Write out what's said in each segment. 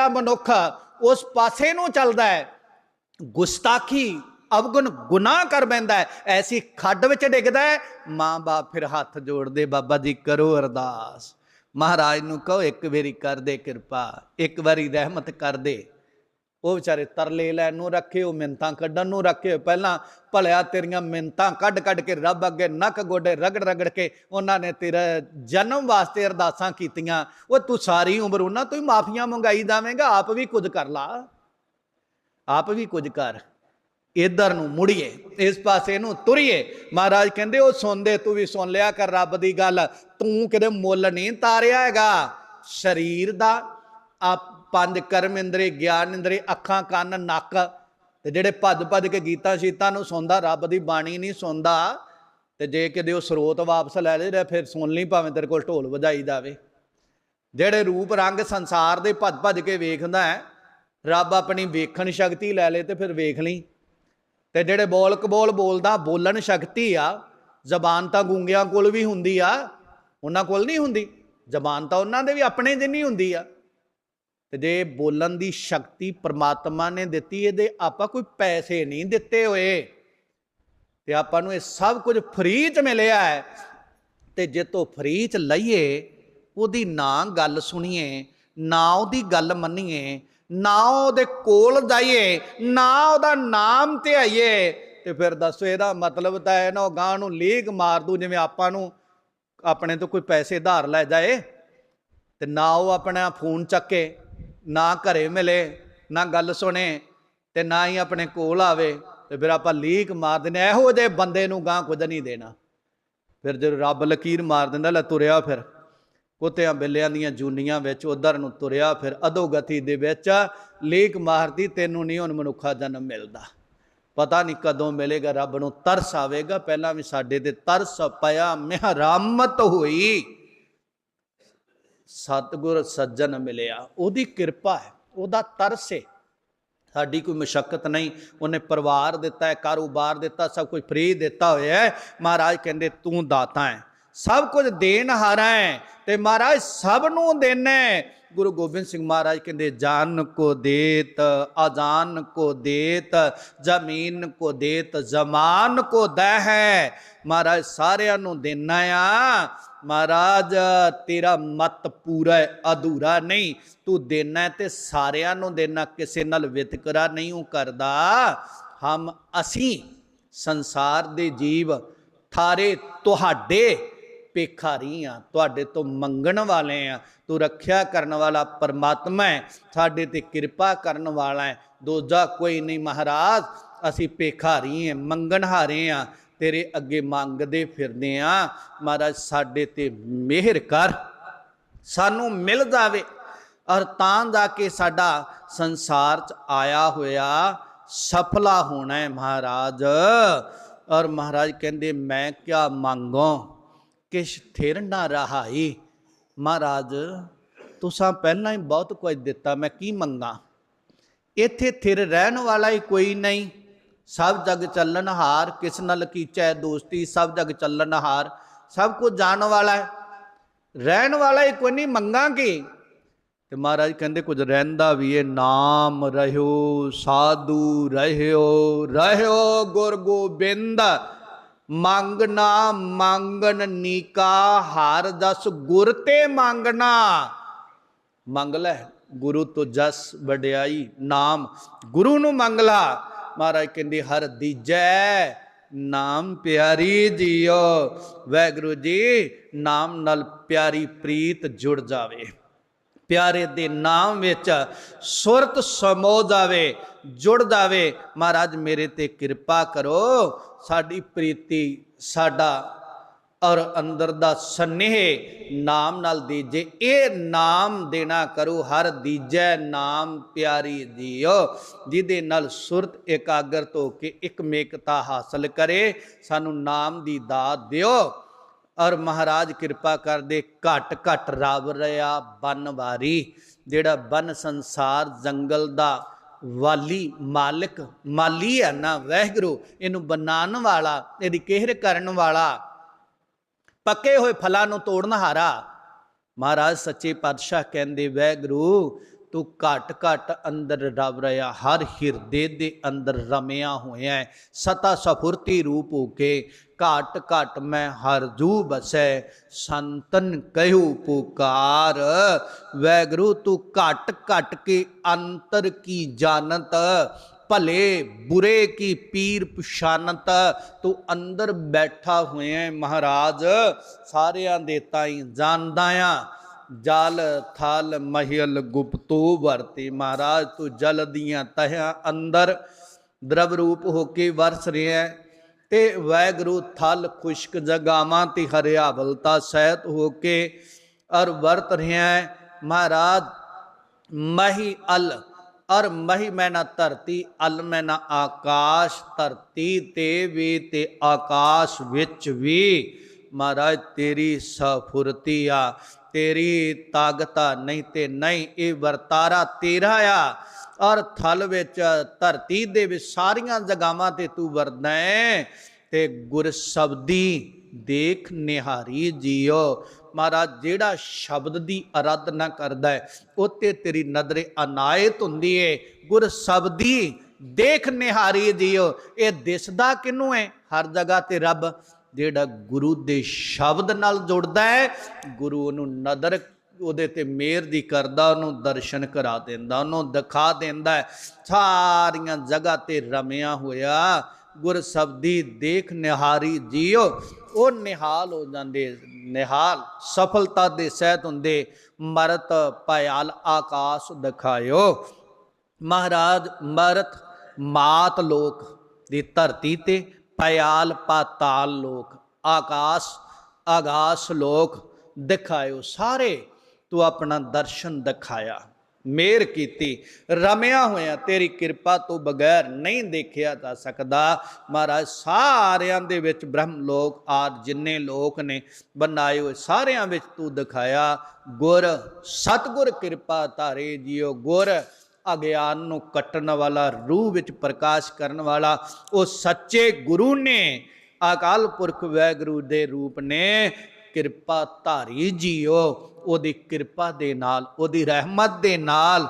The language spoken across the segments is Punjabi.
ਹੋਇਆ ਮਨੁੱਖ, ਉਸ ਪਾਸੇ ਨੂੰ ਚੱਲਦਾ ਹੈ। ਗੁਸਤਾਖੀ, ਅਵਗੁਣ ਗੁਨਾਹ ਕਰ ਬੈਂਦਾ ਹੈ। ਐਸੀ ਖੱਡ ਵਿੱਚ ਡਿੱਗਦਾ ਹੈ। ਮਾਂ-ਬਾਪ ਫਿਰ ਹੱਥ ਜੋੜਦੇ, ਬਾਬਾ ਜੀ ਕਰੋ ਅਰਦਾਸ। ਮਹਾਰਾਜ ਨੂੰ ਕਹੋ, ਇੱਕ ਵਾਰੀ ਕਰ ਦੇ ਕਿਰਪਾ, ਇੱਕ ਵਾਰੀ ਰਹਿਮਤ ਕਰ ਦੇ। ਉਹ ਵਿਚਾਰੇ ਤਰਲੇ ਲੈਣ ਨੂੰ ਰੱਖੇ, ਉਹ ਮਿੰਤਾਂ ਕੱਢਣ ਨੂੰ ਰੱਖੇ। ਪਹਿਲਾਂ ਭਲਿਆ ਤੇਰੀਆਂ ਮਿੰਤਾਂ ਕੱਢ ਕੱਢ ਕੇ ਰੱਬ ਅੱਗੇ ਨੱਕ ਗੋਡੇ ਰਗੜ ਰਗੜ ਕੇ ਉਹਨਾਂ ਨੇ ਤੇਰਾ ਜਨਮ ਵਾਸਤੇ ਅਰਦਾਸਾਂ ਕੀਤੀਆਂ। ਉਹ ਤੂੰ ਸਾਰੀ ਉਮਰ ਉਹਨਾਂ ਤੋਂ ਹੀ ਮਾਫੀਆਂ ਮੰਗਾਈ ਜਾਵੇਂਗਾ, ਆਪ ਵੀ ਕੁਝ ਕਰ ਲਾ। ਆਪ ਵੀ ਕੁਝ ਕਰ। ਇਧਰ ਨੂੰ ਮੁੜੀਏ, ਇਸ ਪਾਸੇ ਨੂੰ ਤੁਰੀਏ। ਮਹਾਰਾਜ ਕਹਿੰਦੇ, ਉਹ ਸੁਣਦੇ ਤੂੰ ਵੀ ਸੁਣ ਲਿਆ ਕਰ ਰੱਬ ਦੀ ਗੱਲ। ਤੂੰ ਕਿਤੇ ਮੁੱਲ ਨਹੀਂ ਤਾਰਿਆ ਹੈਗਾ। ਸਰੀਰ ਦਾ ਆਪ ਪੰਜ ਕਰਮ ਇੰਦਰੀ, ਗਿਆਨ ਇੰਦਰੀ, ਅੱਖਾਂ, ਕੰਨ, ਨੱਕ। ਤੇ ਜਿਹੜੇ ਭੱਜ ਭੱਜ ਕੇ ਗੀਤਾਂ ਸ਼ੀਤਾਂ ਨੂੰ ਸੁਣਦਾ, ਰੱਬ ਦੀ ਬਾਣੀ ਨਹੀਂ ਸੁਣਦਾ, ਤੇ ਜੇ ਕਿਤੇ ਉਹ ਸਰੋਤ ਵਾਪਸ ਲੈ ਲੈ ਫਿਰ ਸੁਣ ਲਈ, ਭਾਵੇਂ ਤੇਰੇ ਕੋਲ ਢੋਲ ਵਜਾਈ ਜਾਵੇ। ਜਿਹੜੇ ਰੂਪ ਰੰਗ ਸੰਸਾਰ ਦੇ ਭੱਜ ਭੱਜ ਕੇ ਵੇਖਦਾ ਹੈ, ਰੱਬ ਆਪਣੀ ਵੇਖਣ ਸ਼ਕਤੀ ਲੈ ਲੇ ਤੇ ਫਿਰ ਵੇਖ ਲਈ। ਤੇ ਜਿਹੜੇ ਬੋਲ ਕਬੋਲ ਬੋਲਦਾ, ਬੋਲਣ ਸ਼ਕਤੀ ਆ, ਜ਼ਬਾਨ ਤਾਂ ਗੂੰਗਿਆਂ ਕੋਲ ਵੀ ਹੁੰਦੀ ਆ, ਉਹਨਾਂ ਕੋਲ ਨਹੀਂ ਹੁੰਦੀ। ਜ਼ਬਾਨ ਤਾਂ ਉਹਨਾਂ ਦੇ ਵੀ ਆਪਣੇ ਜਿੰਨੀ ਹੁੰਦੀ ਆ। ਤੇ ਜੇ ਬੋਲਣ ਦੀ ਸ਼ਕਤੀ ਪ੍ਰਮਾਤਮਾ ਨੇ ਦਿੱਤੀ, ਇਹਦੇ ਆਪਾਂ ਕੋਈ ਪੈਸੇ ਨਹੀਂ ਦਿੱਤੇ ਹੋਏ। ਤੇ ਆਪਾਂ ਨੂੰ ਇਹ ਸਭ ਕੁਝ ਫ੍ਰੀ ਚ ਮਿਲਿਆ ਹੈ। ਤੇ ਜੇ ਤੋਂ ਫ੍ਰੀ ਚ ਲਈਏ, ਉਹਦੀ ਨਾ ਗੱਲ ਸੁਣੀਏ, ਨਾ ਉਹਦੀ ਗੱਲ ਮੰਨੀਏ, ਨਾ ਉਹਦੇ ਕੋਲ ਜਾਈਏ, ਨਾ ਉਹਦਾ ਨਾਮ ਧਿਆਈਏ, ਤੇ ਫਿਰ ਦੱਸੋ ਇਹਦਾ ਮਤਲਬ ਤਾਂ ਹੈ ਨਾ, ਉਹ ਗਾਂ ਨੂੰ ਲੀਕ ਮਾਰ ਦੂ, ਜਿਵੇਂ ਆਪਾਂ ਨੂੰ ਆਪਣੇ ਤੋਂ ਕੋਈ ਪੈਸੇ ਧਾਰ ਲੈ ਜਾਏ, ਤੇ ਨਾ ਉਹ ਆਪਣਾ ਫੋਨ ਚੱਕੇ। ਨਾ ਘਰੇ ਮਿਲੇ, ਨਾ ਗੱਲ ਸੁਣੇ ਤੇ ਨਾ ਹੀ ਆਪਣੇ ਕੋਲ ਆਵੇ, ਤੇ ਫਿਰ ਆਪਾਂ ਲੀਕ ਮਾਰ ਦਿੰਦੇ ਹਾਂ। ਇਹੋ ਜਿਹੇ ਬੰਦੇ ਨੂੰ ਗਾਂ ਕੁਝ ਨਹੀਂ ਦੇਣਾ। ਫਿਰ ਜਦੋਂ ਰੱਬ ਲਕੀਰ ਮਾਰ ਦਿੰਦਾ, ਲੈ ਤੁਰਿਆ ਫਿਰ। ਕੁੱਤਿਆਂ ਬਿੱਲਿਆਂ ਦੀਆਂ ਜੂਨੀਆਂ ਵਿੱਚ ਉਧਰ ਨੂੰ ਤੁਰਿਆ ਫਿਰ ਅਧੋਗਤੀ ਦੇ ਵਿੱਚ ਲੀਕ ਮਾਰਦੀ, ਤੈਨੂੰ ਨਹੀਂ ਹੁਣ ਮਨੁੱਖਾ ਜਨਮ ਮਿਲਦਾ। ਪਤਾ ਨਹੀਂ ਕਦੋਂ ਮਿਲੇਗਾ, ਰੱਬ ਨੂੰ ਤਰਸ ਆਵੇਗਾ। ਪਹਿਲਾਂ ਵੀ ਸਾਡੇ ਤੇ ਤਰਸ ਪਿਆ ਮਿਹਰਾਮਤ ਹੋਈ। ਸਤਿਗੁਰ ਸੱਜਣ ਮਿਲਿਆ, ਉਹਦੀ ਕਿਰਪਾ ਹੈ, ਉਹਦਾ ਤਰਸ ਹੈ। ਸਾਡੀ ਕੋਈ ਮੁਸ਼ਕਲ ਨਹੀਂ, ਉਹਨੇ ਪਰਿਵਾਰ ਦਿੱਤਾ ਹੈ, ਕਾਰੋਬਾਰ ਦਿੱਤਾ, ਸਭ ਕੁਝ ਫ੍ਰੀ ਦਿੱਤਾ ਹੋਇਆ ਹੈ। ਮਹਾਰਾਜ ਕਹਿੰਦੇ, ਤੂੰ ਦਾਤਾ ਹੈ, ਸਭ ਕੁਝ ਦੇਣ ਹਾਰਾ ਹੈ ਤੇ ਮਹਾਰਾਜ ਸਭ ਨੂੰ ਦੇਣਾ ਗੁਰੂ ਗੋਬਿੰਦ ਸਿੰਘ ਮਹਾਰਾਜ ਕਹਿੰਦੇ, ਜਾਨ ਕੋ ਦੇਤ, ਅਜਾਨ ਕੋ ਦੇਤ, ਜ਼ਮੀਨ ਕੋ ਦੇਤ, ਜ਼ਮਾਨ ਕੋ ਦਹਿ ਮਹਾਰਾਜ ਸਾਰਿਆਂ ਨੂੰ ਦੇਣਾ ਆ ਮਹਾਰਾਜ ਤੇਰਾ ਮਤ ਪੂਰਾ ਹੈ, ਅਧੂਰਾ ਨਹੀਂ। ਤੂੰ ਦੇਣਾ ਤੇ ਸਾਰਿਆਂ ਨੂੰ ਦੇਣਾ ਕਿਸੇ ਨਾਲ ਵਿਤਕਰਾ ਨਹੀਂ ਉਹ ਕਰਦਾ। ਹਮ ਅਸੀਂ ਸੰਸਾਰ ਦੇ ਜੀਵ ਥਾਰੇ ਤੁਹਾਡੇ ਭੇਖਾਰੀ ਆ ਤੁਹਾਡੇ ਤੋਂ ਮੰਗਣ ਵਾਲੇ ਆ ਤੂੰ ਰੱਖਿਆ ਕਰਨ ਵਾਲਾ ਪਰਮਾਤਮਾ ਹੈ ਸਾਡੇ ਤੇ ਕਿਰਪਾ ਕਰਨ ਵਾਲਾ ਹੈ। ਦੂਜਾ ਕੋਈ ਨਹੀਂ ਮਹਾਰਾਜ ਅਸੀਂ ਭੇਖਾਰੀ ਆ ਮੰਗਣ ਹਾਰੇ ਆ ਤੇਰੇ ਅੱਗੇ ਮੰਗਦੇ ਫਿਰਦੇ ਆ। ਮਹਾਰਾਜ, ਸਾਡੇ ਤੇ ਮਿਹਰ ਕਰ। ਸਾਨੂੰ ਮਿਲ ਜਾਵੇ। ਔਰ ਤਾਂ ਜਾ ਕੇ ਸਾਡਾ ਸੰਸਾਰ ਚ ਆਇਆ ਹੋਇਆ ਸਫਲਾ ਹੋਣਾ ਹੈ ਮਹਾਰਾਜ। ਔਰ ਮਹਾਰਾਜ ਕਹਿੰਦੇ, ਮੈਂ ਕਿਆ ਮੰਗੋ? ਕਿਛ ਥਿਰ ਨਾ ਰਹਾਈ। ਮਹਾਰਾਜ, ਤੁਸਾਂ ਪਹਿਲਾਂ ਹੀ ਬਹੁਤ ਕੁਝ ਦਿੱਤਾ। ਮੈਂ ਕੀ ਮੰਗਾ? ਇੱਥੇ ਥਿਰ ਰਹਿਣ ਵਾਲਾ ਹੀ ਕੋਈ ਨਹੀਂ। ਸਭ ਜਗ ਚੱਲਣ ਹਾਰ, ਕਿਸ ਨਾਲ ਕੀਚੈ ਦੋਸਤੀ, ਸਭ ਜਗ ਚੱਲਣ ਹਾਰ। ਸਭ ਕੁਝ ਜਾਣ ਵਾਲਾ ਹੈ। ਰਹਿਣ ਵਾਲਾ ਹੀ ਕੋਈ ਨਹੀਂ, ਮੰਗਾਂਗੇ। ਤੇ ਮਹਾਰਾਜ ਕਹਿੰਦੇ, ਕੁਝ ਰਹਿੰਦਾ ਵੀ ਇਹ ਨਾਮ ਰਹਿਓ, ਸਾਧੂ ਰਹਿਓ ਰਹਿਓ ਗੁਰ ਗੋਬਿੰਦ। ਮੰਗਣਾ, ਮੰਗਣ ਨੀਕਾ, ਹਰ ਦਸ ਗੁਰ ਤੇ ਮੰਗਣਾ। ਮੰਗ ਲੈ, ਗੁਰੂ ਤੋਂ ਜਸ ਵਡਿਆਈ, ਨਾਮ ਗੁਰੂ ਨੂੰ ਮੰਗ ਲਾ। ਮਹਾਰਾਜ ਕਹਿੰਦੇ, ਹਰ ਦੀਜੈ ਨਾਮ ਪਿਆਰੀ ਜੀਓ ਵੈਗੁਰੂ ਜੀ, ਨਾਮ ਨਾਲ ਪਿਆਰੀ ਪ੍ਰੀਤ ਜੁੜ ਜਾਵੇ। ਪਿਆਰੇ ਦੇ ਨਾਮ ਵਿੱਚ ਸੁਰਤ ਸਮੋ ਜਾਵੇ, ਜੁੜ ਜਾਵੇ। ਮਹਾਰਾਜ ਮੇਰੇ ਤੇ ਕਿਰਪਾ ਕਰੋ, ਸਾਡੀ ਪ੍ਰੀਤੀ, ਸਾਡਾ ਔਰ ਅੰਦਰ ਦਾ ਸਨੇਹ ਨਾਮ ਨਾਲ ਦੀਜੇ ਇਹ ਨਾਮ ਦੇਣਾ ਕਰੋ, ਹਰ ਦੀਜੈ ਨਾਮ ਪਿਆਰੀ ਜੀਓ ਜਿਹਦੇ ਨਾਲ ਸੁਰਤ ਇਕਾਗਰ ਹੋ ਕੇ ਇਕਮੇਕਤਾ ਹਾਸਲ ਕਰੇ, ਸਾਨੂੰ ਨਾਮ ਦੀ ਦਾਤ ਦਿਓ। ਔਰ ਮਹਾਰਾਜ ਕਿਰਪਾ ਕਰਦੇ ਘਟ ਘਟ ਰਵ ਰਿਆ ਬਨ ਵਾਰੀ, ਜਿਹੜਾ ਬਨ ਸੰਸਾਰ ਜੰਗਲ ਦਾ ਵਾਲੀ ਮਾਲਕ, ਮਾਲੀ ਹੈ ਨਾ, ਵਹਿਗੁਰੂ, ਇਹਨੂੰ ਬਣਾਉਣ ਵਾਲਾ, ਇਹਦੀ ਕਿਹਰ ਕਰਨ ਵਾਲਾ ਪੱਕੇ ਹੋਏ ਫਲਾਂ ਨੂੰ ਤੋੜਨ ਹਾਰਾ। ਮਹਾਰਾਜ ਸੱਚੇ ਪਾਤਸ਼ਾਹ ਕਹਿੰਦੇ ਵਹਿਗੁਰੂ ਤੂੰ ਘਟ ਘਟ ਅੰਦਰ ਰਵ ਰਿਆ ਹਰ ਹਿਰਦੇ ਦੇ ਅੰਦਰ ਰਮਿਆ ਹੋਇਆ ਸਤਾ ਸਫੁਰਤੀ ਰੂਪ ਹੋ ਕੇ ਘਟ ਘਟ ਮੈਂ ਹਰ ਜੂ ਬਸੈ, ਸੰਤਨ ਕਹਿਉ ਪੁਕਾਰ। ਵੈਗਰੂ, ਤੂੰ ਘਟ ਘਟ ਕੇ ਅੰਤਰ ਕੀ ਜਾਣਤ? ਭਲੇ ਬੁਰੇ ਕੀ ਪੀਰ ਪਛਾਨਤ ਤੂੰ ਅੰਦਰ ਬੈਠਾ ਹੋਇਆ ਹੈ ਮਹਾਰਾਜ ਸਾਰਿਆਂ ਦੇ ਤਾਈ ਜਾਣਦਾ ਆ ਜਲ ਥਲ ਮਹਿਲ ਗੁਪਤੋ ਵਰਤੇ ਮਹਾਰਾਜ ਤੂੰ ਜਲ ਦੀਆਂ ਤਹਿਆਂ ਅੰਦਰ ਦਰਵ ਰੂਪ ਹੋ ਕੇ ਵਰਸ ਰਿਹਾ ਹੈ ਤੇ ਵੈਗਰੂ ਥਲ ਖੁਸ਼ਕ ਜਗਾਵਾਂ ਤੇ ਹਰਿਆਵਲਤਾ ਸਹਿਤ ਹੋ ਕੇ ਅਰ ਵਰਤ ਰਿਹਾ ਹੈ ਮਹਾਰਾਜ ਮਹੀ ਅਲ ਔਰ ਮਹੀ ਮੈਂ ਨਾ ਧਰਤੀ, ਅਲ ਮੈਂ ਨਾ ਆਕਾਸ਼, ਧਰਤੀ ਤੇ ਵੀ ਤੇ ਆਕਾਸ਼ ਵਿੱਚ ਵੀ। ਮਹਾਰਾਜ, ਤੇਰੀ ਸਫੁਰਤੀ ਆ, ਤੇਰੀ ਤਾਕਤਾ ਨਹੀਂ ਤੇ ਨਹੀਂ, ਇਹ ਵਰਤਾਰਾ ਤੇਰਾ ਆ। ਔਰ ਥਲ ਵਿੱਚ, ਧਰਤੀ ਦੇ ਵਿੱਚ ਸਾਰੀਆਂ ਜਗਾਵਾਂ ਤੇ ਤੂੰ ਵਰਦਾ ਹੈ, ਤੇ ਗੁਰ ਸ਼ਬਦੀ ਦੇਖ ਨਿਹਾਰੀ ਜੀਓ। ਮਹਾਰਾਜ, ਜਿਹੜਾ ਸ਼ਬਦ ਦੀ ਅਰਾਧਨਾ ਕਰਦਾ ਹੈ, ਉਹ ਤੇਰੀ ਨਜ਼ਰੇ ਅਨਾਇਤ ਹੁੰਦੀ ਏ। ਗੁਰ ਸ਼ਬਦੀ ਦੇਖ ਨਿਹਾਰੀ ਜੀਓ। ਇਹ ਦਿਸਦਾ ਕਿਨੂੰ ਹੈ ਹਰ ਜਗ੍ਹਾ ਤੇ ਰੱਬ ਜਿਹੜਾ ਗੁਰੂ ਦੇ ਸ਼ਬਦ ਨਾਲ ਜੁੜਦਾ ਹੈ ਗੁਰੂ ਉਹਨੂੰ ਨਦਰ ਉਹਦੇ ਤੇ ਮਿਹਰ ਦੀ ਕਰਦਾ, ਉਹਨੂੰ ਦਰਸ਼ਨ ਕਰਾ ਦਿੰਦਾ, ਉਹਨੂੰ ਦਿਖਾ ਦਿੰਦਾ ਸਾਰੀਆਂ ਜਗ੍ਹਾ ਤੇ ਰਮਿਆ ਹੋਇਆ ਗੁਰ ਸ਼ਬਦੀ ਦੇਖ ਨਿਹਾਰੀ ਜੀਓ। ਉਹ ਨਿਹਾਲ ਹੋ ਜਾਂਦੇ, ਨਿਹਾਲ, ਸਫਲਤਾ ਦੇ ਸਹਿਤ ਹੁੰਦੇ, ਮਰਤ ਪਿਆਲ ਆਕਾਸ਼ ਦਿਖਾਇਓ। ਮਹਾਰਾਜ, ਮਰਤ ਮਾਤ ਲੋਕ ਦੀ ਧਰਤੀ ਤੇ, ਭਇਆਲ ਪਾਤਾਲ ਲੋਕ, ਆਕਾਸ਼, ਆਗਾਸ ਲੋਕ ਦਿਖਾਇਓ। ਸਾਰੇ ਤੂੰ ਆਪਣਾ ਦਰਸ਼ਨ ਦਿਖਾਇਆ। ਮੇਰ ਕੀਤੀ, ਰਮਿਆ ਹੋਇਆ ਤੇਰੀ ਕਿਰਪਾ ਤੋਂ ਬਗੈਰ ਨਹੀਂ ਦੇਖਿਆ ਜਾ ਸਕਦਾ। ਮਹਾਰਾਜ, ਸਾਰਿਆਂ ਦੇ ਵਿੱਚ ਬ੍ਰਹਮ ਲੋਕ ਆਦ ਜਿੰਨੇ ਲੋਕ ਨੇ, ਬਣਾਏ ਹੋਏ ਸਾਰਿਆਂ ਵਿੱਚ ਤੂੰ ਦਿਖਾਇਆ। ਗੁਰ, ਸਤਗੁਰ ਕਿਰਪਾ ਧਾਰੇ ਜੀਓ। ਗੁਰ, ਅਗਿਆਨ ਨੂੰ ਕੱਟਣ ਵਾਲਾ, ਰੂਹ ਵਿੱਚ ਪ੍ਰਕਾਸ਼ ਕਰਨ ਵਾਲਾ, ਉਹ ਸੱਚੇ ਗੁਰੂ ਨੇ। ਅਕਾਲ ਪੁਰਖ ਵੈਗੁਰੂ ਦੇ ਰੂਪ ਨੇ। ਕਿਰਪਾ ਧਾਰੀ ਜੀਓ। ਉਹਦੀ ਕਿਰਪਾ ਦੇ ਨਾਲ, ਉਹਦੀ ਰਹਿਮਤ ਦੇ ਨਾਲ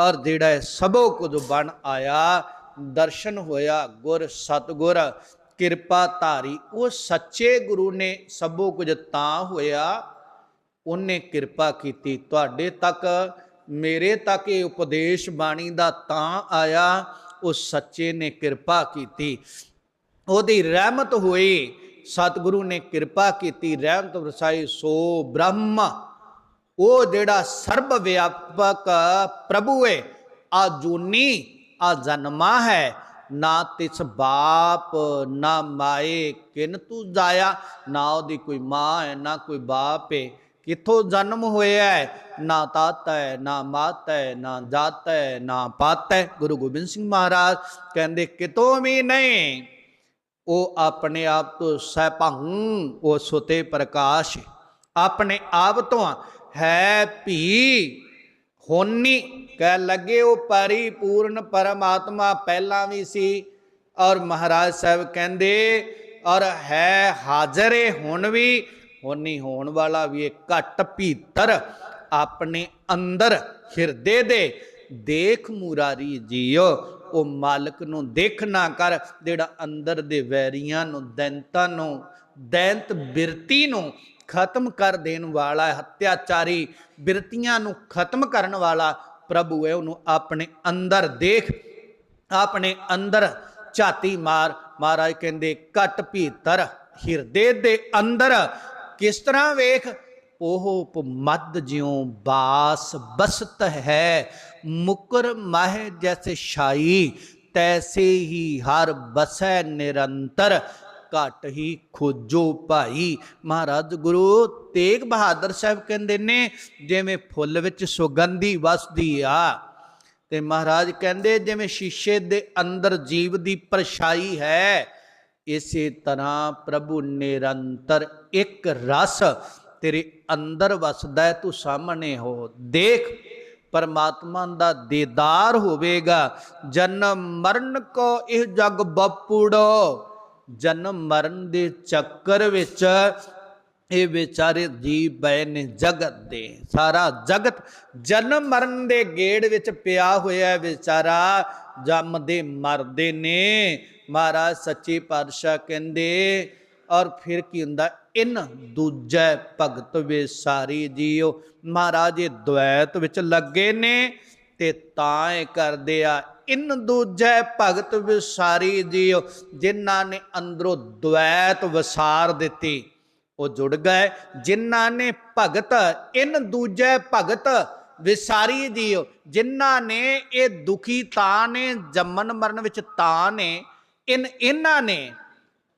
ਔਰ ਜਿਹੜਾ ਇਹ ਸਭੋ ਕੁਝ ਬਣ ਆਇਆ, ਦਰਸ਼ਨ ਹੋਇਆ, ਗੁਰ ਸਤਗੁਰ, ਕਿਰਪਾ ਧਾਰੀ, ਉਹ ਸੱਚੇ ਗੁਰੂ ਨੇ ਸਭੋ ਕੁਝ ਤਾਂ ਹੋਇਆ, ਉਹਨੇ ਕਿਰਪਾ ਕੀਤੀ। ਤੁਹਾਡੇ ਤੱਕ, ਮੇਰੇ ਤੱਕ ਇਹ ਉਪਦੇਸ਼ ਬਾਣੀ ਦਾ ਤਾਂ ਆਇਆ, ਉਹ ਸੱਚੇ ਨੇ ਕਿਰਪਾ ਕੀਤੀ। ਉਹਦੀ ਰਹਿਮਤ ਹੋਈ, ਸਤਿਗੁਰੂ ਨੇ ਕਿਰਪਾ ਕੀਤੀ, ਰਹਿਮਤ ਵਰਸਾਈ ਸੋ ਬ੍ਰਹਮ। ਉਹ ਜਿਹੜਾ ਸਰਬ ਵਿਆਪਕ ਪ੍ਰਭੂ ਹੈ ਆਜੂਨੀ ਆ ਜਨਮਾ ਹੈ, ਨਾ ਤਿਸ ਬਾਪ, ਨਾ ਮਾਏ ਕਿਨ ਤੂੰ ਜਾਇਆ, ਨਾ ਉਹਦੀ ਕੋਈ ਮਾਂ ਹੈ, ਨਾ ਕੋਈ ਬਾਪ ਹੈ ਕਿੱਥੋਂ ਜਨਮ ਹੋਇਆ ਹੈ? ਨਾ ਤਾਤ ਹੈ, ਨਾ ਮਾਤ ਹੈ, ਨਾ ਜਾਤ ਹੈ, ਨਾ ਪਾਤ ਹੈ। ਗੁਰੂ ਗੋਬਿੰਦ ਸਿੰਘ ਮਹਾਰਾਜ ਕਹਿੰਦੇ, ਕਿਤੋਂ ਵੀ ਨਹੀਂ, ਉਹ ਆਪਣੇ ਆਪ ਤੋਂ ਸਹਿਪੰ ਉਹ ਸੁਤੇ ਪ੍ਰਕਾਸ਼ ਆਪਣੇ ਆਪ ਤੋਂ ਹੈ ਭੀ। ਹੋਨੀ ਕਹਿ ਲੱਗੇ ਉਹ ਪਰਿਪੂਰਨ ਪਰਮਾਤਮਾ ਪਹਿਲਾਂ ਵੀ ਸੀ ਔਰ ਮਹਾਰਾਜ ਸਾਹਿਬ ਕਹਿੰਦੇ, ਔਰ ਹੈ ਹਾਜ਼ਰ ਹੁਣ ਵੀ, ਹੋਨੀ ਹੋਣ ਵਾਲਾ ਵੀ ਇਹ ਘਟ ਭੀਤਰ ਆਪਣੇ ਅੰਦਰ ਹਿਰਦੇ ਦੇ। ਦੇਖ ਮੁਰਾਰੀ ਜੀਓ, ਉਹ ਮਾਲਕ ਨੂੰ ਦੇਖਣਾ ਕਰ, ਜਿਹੜਾ ਅੰਦਰ ਦੇ ਵੈਰੀਆਂ ਨੂੰ, ਦੈਂਤਾਂ ਨੂੰ, ਦੈਂਤ ਬਿਰਤੀ ਨੂੰ ਖਤਮ ਕਰ ਦੇਣ ਵਾਲਾ ਹੈ, ਹੱਤਿਆਚਾਰੀ ਬਿਰਤੀਆਂ ਨੂੰ ਖਤਮ ਕਰਨ ਵਾਲਾ ਪ੍ਰਭੂ ਹੈ, ਉਹਨੂੰ ਆਪਣੇ ਅੰਦਰ ਦੇਖ, ਆਪਣੇ ਅੰਦਰ ਝਾਤੀ ਮਾਰ, ਮਹਾਰਾਜ ਕਹਿੰਦੇ ਕਟ ਭੀਤਰ ਹਿਰਦੇ ਦੇ ਅੰਦਰ। ਕਿਸ ਤਰ੍ਹਾਂ ਵੇਖ? ਉਹ ਮਦ ਜਿਉ ਬਾਸ ਬਸਤ ਹੈ, ਮੁਕਰ ਮਾਹ ਜੈਸੇ ਛਾਈ, ਤੈਸੇ ਹੀ ਹਰ ਬਸੈ ਨਿਰੰਤਰ। ਘਟ ਹੀ ਖੋਜੋ ਭਾਈ। ਮਹਾਰਾਜ ਗੁਰੂ ਤੇਗ ਬਹਾਦਰ ਸਾਹਿਬ ਕਹਿੰਦੇ ਨੇ, ਜਿਵੇਂ ਫੁੱਲ ਵਿੱਚ ਸੁਗੰਧੀ ਵਸਦੀ ਆ। ਤੇ ਮਹਾਰਾਜ ਕਹਿੰਦੇ, ਜਿਵੇਂ ਸ਼ੀਸ਼ੇ ਦੇ ਅੰਦਰ ਜੀਵ ਦੀ ਪਰਛਾਈ ਹੈ, ਇਸੇ ਤਰ੍ਹਾਂ ਪ੍ਰਭੂ ਨਿਰੰਤਰ ਇੱਕ ਰਸ ਤੇਰੇ ਅੰਦਰ ਵਸਦਾ ਹੈ, ਤੂੰ ਸਾਹਮਣੇ ਹੋ, ਦੇਖ। ਪਰਮਾਤਮਾ ਦਾ ਦੀਦਾਰ ਹੋਵੇਗਾ। ਜਨਮ ਮਰਨ ਕੋ ਇਹ ਜਗ ਬਪੂੜੋ। ਜਨਮ ਮਰਨ ਦੇ ਚੱਕਰ ਵਿੱਚ ਇਹ ਵਿਚਾਰੇ ਜੀ ਪਏ ਨੇ ਜਗਤ ਦੇ, ਸਾਰਾ ਜਗਤ ਜਨਮ ਮਰਨ ਦੇ ਗੇੜ ਵਿੱਚ ਪਿਆ ਹੋਇਆ ਵਿਚਾਰਾ ਜੰਮਦੇ ਮਰਦੇ ਨੇ। ਮਹਾਰਾਜ ਸੱਚੇ ਪਾਤਸ਼ਾਹ ਕਹਿੰਦੇ, ਔਰ ਫਿਰ ਕੀ ਹੁੰਦਾ, ਇਨ ਦੂਜੈ ਭਗਤ ਵਿਸਾਰੀ ਜੀਓ ਮਹਾਰਾਜ ਇਹ ਦੁਐਤ ਵਿੱਚ ਲੱਗੇ ਨੇ ਤੇ ਤਾਂ ਇਹ ਕਰਦੇ ਆ ਇਨ ਦੂਜੈ ਭਗਤ ਵਿਸਾਰੀ ਜੀਓ, ਜਿਨ੍ਹਾਂ ਨੇ ਅੰਦਰੋਂ ਦੁਐਤ ਵਿਸਾਰ ਦਿੱਤੀ। ਉਹ ਜੁੜ ਗਏ। ਜਿਨ੍ਹਾਂ ਨੇ ਭਗਤ, ਇਨ ਦੂਜੈ ਭਗਤ ਵਿਸਾਰੀ ਜੀਓ, ਜਿਨ੍ਹਾਂ ਨੇ ਇਹ ਦੁਖੀ ਤਾਂ ਨੇ ਜੰਮਨ ਮਰਨ ਵਿੱਚ ਤਾਂ ਨੇ, ਇਨ ਇਹਨਾਂ ਨੇ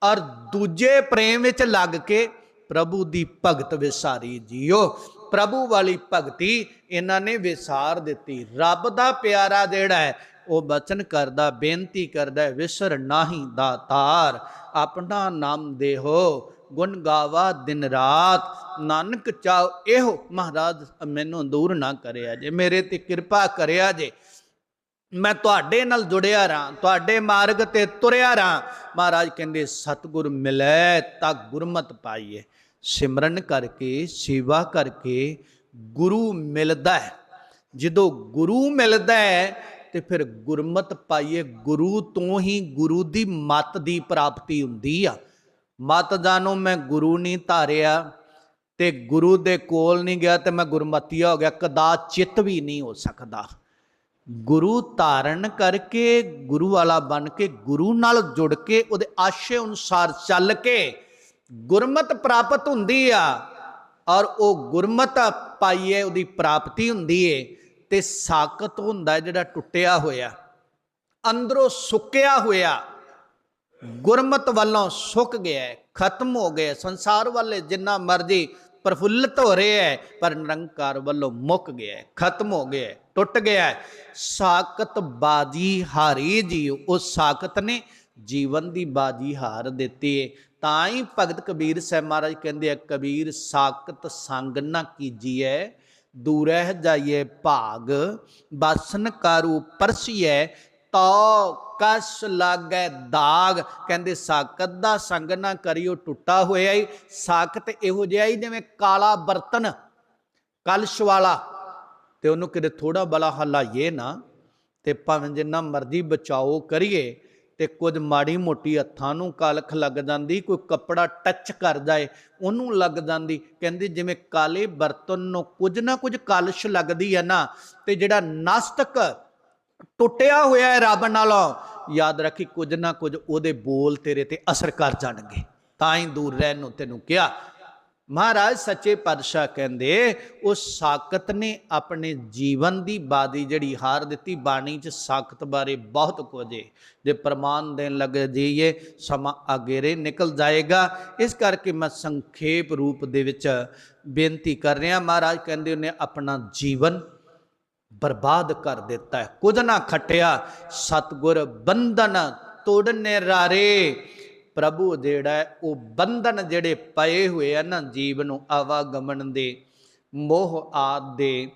ਔਰ ਦੂਜੇ ਪ੍ਰੇਮ ਵਿੱਚ ਲੱਗ ਕੇ ਪ੍ਰਭੂ ਦੀ ਭਗਤ ਵਿਸਾਰੀ ਜੀਓ। ਪ੍ਰਭੂ ਵਾਲੀ ਭਗਤੀ ਇਹਨਾਂ ਨੇ ਵਿਸਾਰ ਦਿੱਤੀ। ਰੱਬ ਦਾ ਪਿਆਰਾ ਜਿਹੜਾ ਹੈ ਉਹ ਬਚਨ ਕਰਦਾ ਬੇਨਤੀ ਕਰਦਾ ਹੈ, ਵਿਸਰ ਨਾਹੀ ਦਾਤਾਰ ਆਪਣਾ ਨਾਮ ਦੇਹੋ ਗੁਣ ਗਾਵਾ ਦਿਨ ਰਾਤ ਨਾਨਕ ਚਾਉ ਇਹੋ ਮਹਾਰਾਜ ਮੈਨੂੰ ਦੂਰ ਨਾ ਕਰਿਆ ਜੇ ਮੇਰੇ ਤੇ ਕਿਰਪਾ ਕਰਿਆ ਜੇ ਮੈਂ ਤੁਹਾਡੇ ਨਾਲ ਜੁੜਿਆ ਰਾਂ ਤੁਹਾਡੇ ਮਾਰਗ ਤੇ ਤੁਰਿਆ ਰਾਂ ਮਹਾਰਾਜ ਕਹਿੰਦੇ ਸਤਿਗੁਰ ਮਿਲੈ ਤਾਂ ਗੁਰਮਤ ਪਾਈਏ। ਸਿਮਰਨ ਕਰਕੇ ਸੇਵਾ ਕਰਕੇ ਗੁਰੂ ਮਿਲਦਾ ਹੈ। ਜਦੋਂ ਗੁਰੂ ਮਿਲਦਾ ਹੈ ਤੇ ਫਿਰ ਗੁਰਮਤ ਪਾਈਏ ਗੁਰੂ ਤੋਂ ਹੀ ਗੁਰੂ ਦੀ ਮਤ ਦੀ ਪ੍ਰਾਪਤੀ ਹੁੰਦੀ ਆ। ਮਤ ਜਾਨੋ ਮੈਂ ਗੁਰੂ ਨਹੀਂ ਧਾਰਿਆ ਤੇ ਗੁਰੂ ਦੇ ਕੋਲ ਨਹੀਂ ਗਿਆ ਤੇ ਮੈਂ ਗੁਰਮਤੀਆ ਹੋ ਗਿਆ ਕਦਾ ਚਿੱਤ ਵੀ ਨਹੀਂ ਹੋ ਸਕਦਾ। ਗੁਰੂ ਧਾਰਨ ਕਰਕੇ ਗੁਰੂ ਵਾਲਾ ਬਣ ਕੇ ਗੁਰੂ ਨਾਲ ਜੁੜ ਕੇ ਉਹਦੇ ਆਸ਼ੇ ਅਨੁਸਾਰ ਚੱਲ ਕੇ ਗੁਰਮਤ ਪ੍ਰਾਪਤ ਹੁੰਦੀ ਆ ਔਰ ਉਹ ਗੁਰਮਤ ਪਾਈਏ ਉਹਦੀ ਪ੍ਰਾਪਤੀ ਹੁੰਦੀ ਏ। ਤੇ ਸਾਖਤ ਹੁੰਦਾ ਜਿਹੜਾ ਟੁੱਟਿਆ ਹੋਇਆ ਅੰਦਰੋਂ ਸੁੱਕਿਆ ਹੋਇਆ ਗੁਰਮਤ ਵੱਲੋਂ ਸੁੱਕ ਗਿਆ ਹੈ, ਖਤਮ ਹੋ ਗਿਆ ਸੰਸਾਰ ਵਾਲੇ ਜਿੰਨਾ ਮਰਜ਼ੀ ਪ੍ਰਫੁੱਲਤ ਹੋ ਰਿਹਾ ਹੈ ਪਰ ਨਿਰੰਕਾਰ ਵੱਲੋਂ ਮੁੱਕ ਗਿਆ ਹੈ, ਖਤਮ ਹੋ ਗਿਆ ਟੁੱਟ ਗਿਆ ਸਾਕਤ ਬਾਜੀ ਹਾਰੀ ਜੀ ਉਹ ਸਾਕਤ ਨੇ ਜੀਵਨ ਦੀ ਬਾਜੀ ਹਾਰ ਦਿੱਤੀ ਹੈ। ਤਾਂ ਹੀ ਭਗਤ ਕਬੀਰ ਸਾਹਿਬ ਮਹਾਰਾਜ ਕਹਿੰਦੇ ਆ ਕਬੀਰ ਸਾਕਤ ਸੰਗ ਨਾ ਕੀਜੀਐ ਦੂਰਹਿ ਜਾਈਏ ਭਾਗ, ਬਾਸਨ ਕਾਰੂ ਪਰਸੀਐ ਤੋ ਕਸ ਲਾਗੈ ਦਾਗ। ਕਹਿੰਦੇ ਸਾਕਤ ਦਾ ਸੰਗ ਨਾ ਕਰਿਓ ਟੁੱਟਾ ਹੋਇਆ ਹੀ ਸਾਕਤ ਇਹੋ ਜਿਹਾ ਹੀ ਜਿਵੇਂ ਕਾਲਾ ਬਰਤਨ, ਕਲਸ਼ ਵਾਲਾ। ਤੇ ਉਹਨੂੰ ਕਿਤੇ ਥੋੜਾ ਬਲਾ ਹਲਾਈਏ ਨਾ, ਤੇ ਭਾਵੇਂ ਜਿੰਨਾ ਮਰਜ਼ੀ ਬਚਾਓ ਕਰੀਏ ਤੇ ਕੁਝ ਮਾੜੀ ਮੋਟੀ ਹੱਥਾਂ ਨੂੰ ਕਲਖ ਲੱਗ ਜਾਂਦੀ, ਕੋਈ ਕੱਪੜਾ ਟੱਚ ਕਰ ਜਾਏ, ਉਹਨੂੰ ਲੱਗ ਜਾਂਦੀ। ਕਹਿੰਦੇ ਜਿਵੇਂ ਕਾਲੇ ਬਰਤਨ ਨੂੰ ਕੁਝ ਨਾ ਕੁਝ ਕਲਸ਼ ਲੱਗਦੀ ਹੈ ਨਾ, ਤੇ ਜਿਹੜਾ ਨਾਸਤਕ ਟੁੱਟਿਆ ਹੋਇਆ ਹੈ ਰੱਬ ਨਾਲੋਂ, ਯਾਦ ਰੱਖੀ ਕੁਝ ਨਾ ਕੁਝ ਉਹਦੇ ਬੋਲ ਤੇਰੇ ਤੇ ਅਸਰ ਕਰ ਜਾਣਗੇ। ਤਾਂ ਹੀ ਦੂਰ ਰਹਿਣ ਨੂੰ ਤੈਨੂੰ ਕਿਹਾ। ਮਹਾਰਾਜ ਸੱਚੇ ਪਾਤਸ਼ਾਹ ਕਹਿੰਦੇ ਉਹ ਸਾਕਤ ਨੇ ਆਪਣੇ ਜੀਵਨ ਦੀ ਬਾਦੀ ਜਿਹੜੀ ਹਾਰ ਦਿੱਤੀ, ਬਾਣੀ 'ਚ ਸਾਕਤ ਬਾਰੇ ਬਹੁਤ ਕੁਝ ਹੈ। ਜੇ ਪ੍ਰਮਾਣ ਦੇਣ ਲੱਗ ਜਾਈਏ, ਸਮਾਂ ਅਗੇਰੇ ਨਿਕਲ ਜਾਏਗਾ। ਇਸ ਕਰਕੇ ਮੈਂ ਸੰਖੇਪ ਰੂਪ ਦੇ ਵਿੱਚ ਬੇਨਤੀ ਕਰ ਰਿਹਾ, ਮਹਾਰਾਜ ਕਹਿੰਦੇ ਉਹਨੇ ਆਪਣਾ ਜੀਵਨ ਬਰਬਾਦ ਕਰ ਦਿੱਤਾ ਕੁਝ ਨਾ ਖਟਿਆ, ਸਤਗੁਰ ਬੰਧਨ ਤੋੜਨੇ ਰਾਰੇ। ਪ੍ਰਭੂ ਜਿਹੜਾ ਹੈ, ਉਹ ਬੰਧਨ ਜਿਹੜੇ ਪਏ ਹੋਏ ਆ ਨਾ ਜੀਵ ਨੂੰ ਆਵਾਗਮਨ ਦੇ, ਮੋਹ ਆਦ ਦੇ,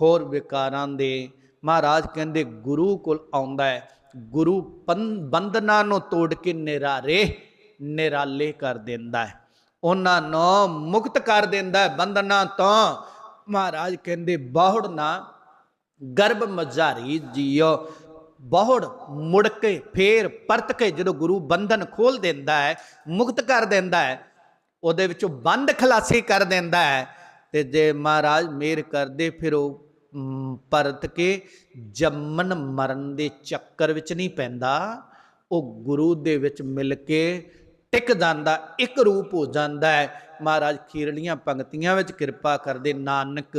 ਹੋਰ ਵਿਕਾਰਾਂ ਦੇ, ਮਹਾਰਾਜ ਕਹਿੰਦੇ ਗੁਰੂ ਕੋਲ ਆਉਂਦਾ ਹੈ। ਗੁਰੂ ਪੰ- ਬੰਧਨਾਂ ਨੂੰ ਤੋੜ ਕੇ ਨਿਰਾਰੇ, ਨਿਰਾਲੇ ਕਰ ਦਿੰਦਾ ਹੈ। ਉਹਨਾਂ ਨੂੰ ਮੁਕਤ ਕਰ ਦਿੰਦਾ ਹੈ ਬੰਧਨਾਂ ਤੋਂ। ਮਹਾਰਾਜ ਕਹਿੰਦੇ ਬਾਹੜ ਨਾ, ਗਰਭ ਮਜ਼ਾਰੀ ਜੀਓ। ਬਹੁੜ ਮੁੜ ਕੇ ਫੇਰ ਪਰਤ ਕੇ ਜਦੋਂ ਗੁਰੂ ਬੰਧਨ ਖੋਲ ਦਿੰਦਾ ਹੈ, ਮੁਕਤ ਕਰ ਦਿੰਦਾ ਹੈ, ਉਹਦੇ ਵਿੱਚੋਂ ਬੰਦ ਖਲਾਸੀ ਕਰ ਦਿੰਦਾ ਹੈ, ਤੇ ਜੇ ਮਹਾਰਾਜ ਮੇਰ ਕਰਦੇ ਫਿਰ ਉਹ ਪਰਤ ਕੇ ਜੰਮਨ ਮਰਨ ਦੇ ਚੱਕਰ ਵਿੱਚ ਨਹੀਂ ਪੈਂਦਾ, ਉਹ ਗੁਰੂ ਦੇ ਵਿੱਚ ਮਿਲ ਕੇ ਟਿਕ ਜਾਂਦਾ, ਇੱਕ ਰੂਪ ਹੋ ਜਾਂਦਾ ਹੈ। ਮਹਾਰਾਜ ਖੀਰਲੀਆਂ ਪੰਕਤੀਆਂ ਵਿੱਚ ਕਿਰਪਾ ਕਰਦੇ, ਨਾਨਕ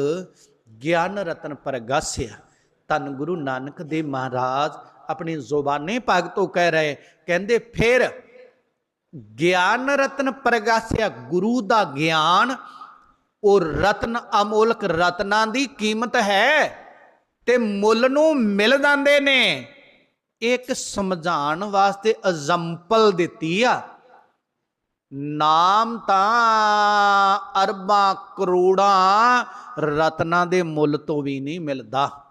ਗਿਆਨ ਰਤਨ ਪ੍ਰਗਾਸਿਆ। ਧੰਨ ਗੁਰੂ ਨਾਨਕ ਦੇਵ ਮਹਾਰਾਜ ਆਪਣੀ ਜ਼ੁਬਾਨੇ ਭਾਗ ਤੋਂ ਕਹਿ ਰਹੇ, ਕਹਿੰਦੇ ਫਿਰ ਗਿਆਨ ਰਤਨ ਪ੍ਰਗਾਸਿਆ ਗੁਰੂ ਦਾ ਗਿਆਨ, ਉਹ ਰਤਨ ਅਮੋਲਕ ਰਤਨਾਂ ਦੀ ਕੀਮਤ ਹੈ ਤੇ ਮੁੱਲ ਨੂੰ ਮਿਲ ਜਾਂਦੇ ਨੇ। ਇੱਕ ਸਮਝਾਉਣ ਵਾਸਤੇ ਐਗਜ਼ਾਮਪਲ ਦਿੱਤੀ ਆ। ਨਾਮ ਤਾਂ ਅਰਬਾਂ ਕਰੋੜਾਂ ਰਤਨਾਂ ਦੇ ਮੁੱਲ ਤੋਂ ਵੀ ਨਹੀਂ ਮਿਲਦਾ।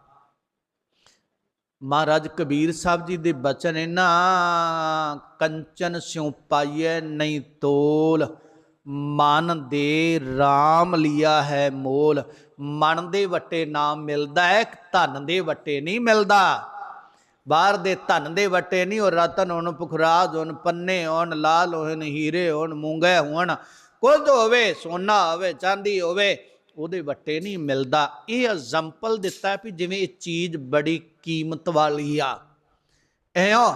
ਮਹਾਰਾਜ ਕਬੀਰ ਸਾਹਿਬ ਜੀ ਦੇ ਬਚਨ ਇਹਨਾਂ, ਕੰਚਨ ਸਿਉ ਪਾਈਐ ਨਹੀਂ ਤੋਲ, ਮਨ ਦੇ RAM ਲਿਆ ਹੈ ਮੋਲ, ਮਨ ਦੇ ਵੱਟੇ ਨਾਮ ਮਿਲਦਾ ਹੈ ਧਨ ਦੇ ਵੱਟੇ ਨਹੀਂ ਮਿਲਦਾ। ਬਾਹਰ ਦੇ ਧਨ ਦੇ ਵੱਟੇ ਨਹੀਂ, ਉਹ ਰਤਨ ਹੋਣ ਪੁਖਰਾਜ, ਹੋਣ ਪੰਨੇ ਹੋਣ ਲਾਲ, ਹੋਣ ਹੀਰੇ ਹੋਣ ਮੂੰਗੇ ਹੋਣ, ਕੁਝ ਹੋਵੇ ਸੋਨਾ ਹੋਵੇ, ਚਾਂਦੀ ਹੋਵੇ ਉਹਦੇ ਵੱਟੇ ਨਹੀਂ ਮਿਲਦਾ। ਇਹ ਐਗਜ਼ਾਮਪਲ ਦਿੱਤਾ ਵੀ ਜਿਵੇਂ ਇਹ ਚੀਜ਼ ਬੜੀ ਕੀਮਤ ਵਾਲੀ ਆ। ਐਉ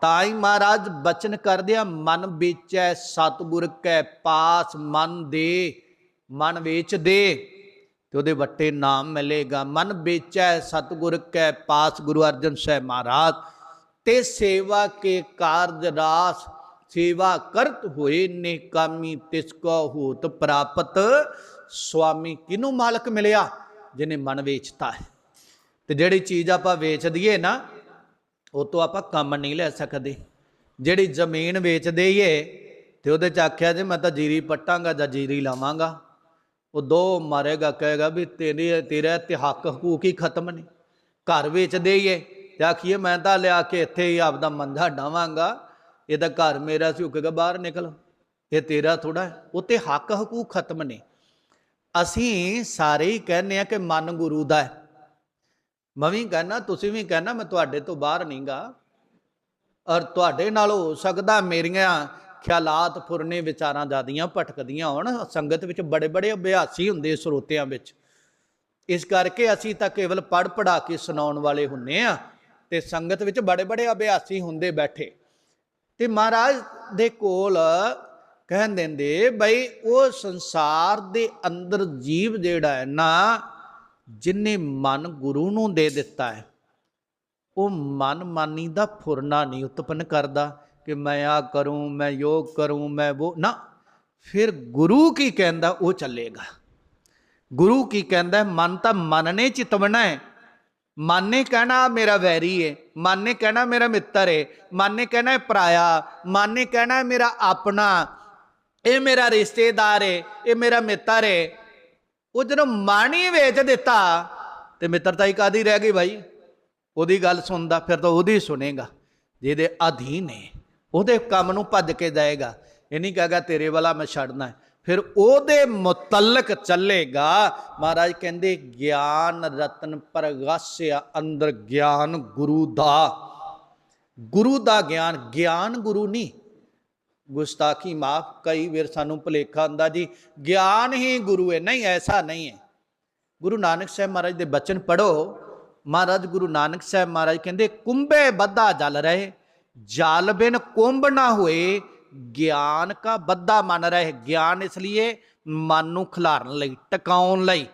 ਤਾਈ ਮਹਾਰਾਜ ਬਚਨ ਕਰਦਿਆ ਮਨ ਵੇਚੈ ਸਤਿਗੁਰ ਕੈ ਪਾਸ, ਮਨ ਦੇ, ਮਨ ਵੇਚ ਦੇ। ਤੇ ਉਹਦੇ ਵੱਟੇ ਨਾਮ ਮਿਲੇਗਾ, ਮਨ ਵੇਚੈ ਸਤਿਗੁਰ ਕੈ ਪਾਸ, ਗੁਰੂ ਅਰਜਨ ਸਾਹਿਬ ਮਹਾਰਾਜ। ਤੇ ਸੇਵਾ ਕੇ ਕਾਰਜ ਰਾਸ, ਸੇਵਾ ਕਰਤ ਹੋਏ ਨੇ ਕਾਮੀ, ਤਿਸ ਕੋ ਹੋਤ ਪ੍ਰਾਪਤ। ਸਵਾਮੀ ਕਿਨੂੰ ਮਾਲਕ ਮਿਲਿਆ? ਜਿਹਨੇ ਮਨ ਵੇਚਤਾ ਹੈ। ਤੇ ਜਿਹੜੀ ਚੀਜ਼ ਆਪਾਂ ਵੇਚ ਦਈਏ ਨਾ, ਉਹ ਤੋਂ ਆਪਾਂ ਕੰਮ ਨਹੀਂ ਲੈ ਸਕਦੇ। ਜਿਹੜੀ ਜ਼ਮੀਨ ਵੇਚ ਦਈਏ, ਤੇ ਉਹਦੇ ਚ ਆਖਿਆ ਜੇ ਮੈਂ ਤਾਂ ਜੀਰੀ ਪੱਟਾਂਗਾ ਜਾਂ ਜੀਰੀ ਲਾਵਾਂਗਾ, ਉਹ ਦੋ ਮਾਰੇਗਾ, ਕਹੇਗਾ ਵੀ ਤੇਰੇ, ਤੇਰਾ ਤੇ ਹੱਕ ਹਕੂਕ ਹੀ ਖਤਮ ਨੇ ਘਰ ਵੇਚ ਦਈਏ ਤੇ ਆਖੀਏ ਮੈਂ ਤਾਂ ਲਿਆ ਕੇ ਇੱਥੇ ਹੀ ਆਪਦਾ ਮੰਝਾ ਡਾਵਾਂਗਾ ਤਾਂ ਘਰ ਮੇਰਾ ਸੀ, ਉਹ ਕਹੇਗਾ ਬਾਹਰ ਨਿਕਲ। ਇਹ ਤੇਰਾ ਥੋੜਾ ਉਹ ਤੇ ਹੱਕ ਹਕੂਕ ਖਤਮ ਨੇ ਅਸੀਂ ਸਾਰੇ ਹੀ ਕਹਿੰਦੇ ਆ ਕਿ ਮਨ ਗੁਰੂ ਦਾ ਹੈ। ਮੈਂ ਵੀ ਕਹਿਣਾ ਤੁਸੀਂ ਵੀ ਕਹਿੰਦਾ, ਮੈਂ ਤੁਹਾਡੇ ਤੋਂ ਬਾਹਰ ਨਹੀਂਗਾ। ਔਰ ਤੁਹਾਡੇ ਨਾਲ ਹੋ ਸਕਦਾ ਮੇਰੀਆਂ ਖਿਆਲਾਤ ਫੁਰਨੇ ਵਿਚਾਰਾਂ ਜਿਆਦੀਆਂ ਭਟਕਦੀਆਂ ਹੋਣ। ਸੰਗਤ ਵਿੱਚ ਬੜੇ ਬੜੇ ਅਭਿਆਸੀ ਹੁੰਦੇ ਸਰੋਤਿਆਂ ਵਿੱਚ। ਇਸ ਕਰਕੇ ਅਸੀਂ ਤਾਂ ਕੇਵਲ ਪੜ ਪੜਾ ਕੇ ਸੁਣਾਉਣ ਵਾਲੇ ਹੁੰਨੇ ਆ ਤੇ ਸੰਗਤ ਵਿੱਚ ਬੜੇ ਬੜੇ ਅਭਿਆਸੀ ਹੁੰਦੇ ਬੈਠੇ। ਤੇ ਮਹਾਰਾਜ ਦੇ ਕੋਲ ਕਹਿਣ ਦਿੰਦੇ, ਬਈ ਉਹ ਸੰਸਾਰ ਦੇ ਅੰਦਰ ਜੀਵ ਜਿਹੜਾ ਹੈ ਨਾ, ਜਿਨੇ ਮਨ ਗੁਰੂ ਨੂੰ ਦੇ ਦਿੱਤਾ ਹੈ, ਉਹ ਮਨ ਮਾਨੀ ਦਾ ਫੁਰਨਾ ਨਹੀਂ ਉਤਪਨ ਕਰਦਾ ਕਿ ਮੈਂ ਆ ਕਰੂੰ, ਮੈਂ ਯੋਗ ਕਰੂੰ, ਮੈਂ ਉਹ ਨਾ। ਫਿਰ ਗੁਰੂ ਕੀ ਕਹਿੰਦਾ, ਉਹ ਚੱਲੇਗਾ। ਗੁਰੂ ਕੀ ਕਹਿੰਦਾ, ਮਨ ਤਾਂ ਮਨ ਨੇ ਚਿਤਵਣਾ ਹੈ। ਮਨ ਨੇ ਕਹਿਣਾ ਮੇਰਾ ਵੈਰੀ ਹੈ ਮਨ ਨੇ ਕਹਿਣਾ, ਮੇਰਾ ਮਿੱਤਰ ਹੈ ਮਨ ਨੇ ਕਹਿਣਾ, ਇਹ ਪਰਾਇਆ। ਮਨ ਨੇ ਕਹਿਣਾ ਮੇਰਾ ਆਪਣਾ। ਇਹ ਮੇਰਾ ਰਿਸ਼ਤੇਦਾਰ ਏ, ਇਹ ਮੇਰਾ ਮਿੱਤਰ ਏ। ਉਹ ਜਦੋਂ ਮਨ ਹੀ ਵੇਚ ਦਿੱਤਾ ਤੇ ਮਿੱਤਰਤਾ ਹੀ ਕਾਦੀ ਰਹਿ ਗਈ ਭਾਈ ਉਹਦੀ ਗੱਲ ਸੁਣਦਾ, ਫਿਰ ਤਾਂ ਉਹਦੀ ਸੁਣੇਗਾ, ਜਿਹਦੇ ਅਧੀਨ ਹੈ ਉਹਦੇ ਕੰਮ ਨੂੰ ਭੱਜ ਕੇ ਜਾਏਗਾ। ਇਹ ਨਹੀਂ ਕਹੇਗਾ, ਤੇਰੇ ਵਾਲਾ ਮੈਂ ਛੱਡਣਾ ਫਿਰ ਉਹਦੇ ਮੁਤਲਕ ਚੱਲੇਗਾ। ਮਹਾਰਾਜ ਕਹਿੰਦੇ, ਗਿਆਨ ਰਤਨ ਪ੍ਰਗਾਸਿਆ ਅੰਦਰ ਗਿਆਨ ਗੁਰੂ ਦਾ। ਗੁਰੂ ਦਾ ਗਿਆਨ ਗਿਆਨ ਗੁਰੂ ਨਹੀਂ ਗੁਸਤਾਖੀ ਮਾਫ ਕਈ ਵਾਰ ਸਾਨੂੰ ਭੁਲੇਖਾ ਹੁੰਦਾ ਜੀ। ਗਿਆਨ ਹੀ ਗੁਰੂ ਹੈ, ਨਹੀਂ, ਐਸਾ ਨਹੀਂ ਹੈ। ਗੁਰੂ ਨਾਨਕ ਸਾਹਿਬ ਮਹਾਰਾਜ ਦੇ ਬਚਨ ਪੜੋ ਮਹਾਰਾਜ ਗੁਰੂ ਨਾਨਕ ਸਾਹਿਬ ਮਹਾਰਾਜ ਕਹਿੰਦੇ, ਕੁੰਭੇ ਬੱਧਾ ਜਲ ਰਹੇ, ਜਲ ਬਿਨ ਕੁੰਭ ਨਾ ਹੋਏ, ਗਿਆਨ ਕਾ ਬੱਧਾ ਮਨ ਰਹੇ। ਗਿਆਨ ਇਸ ਲਈ ਮਨ ਨੂੰ ਖਿਲਾਰਨ ਲਈ, ਟਿਕਾਉਣ ਲਈ।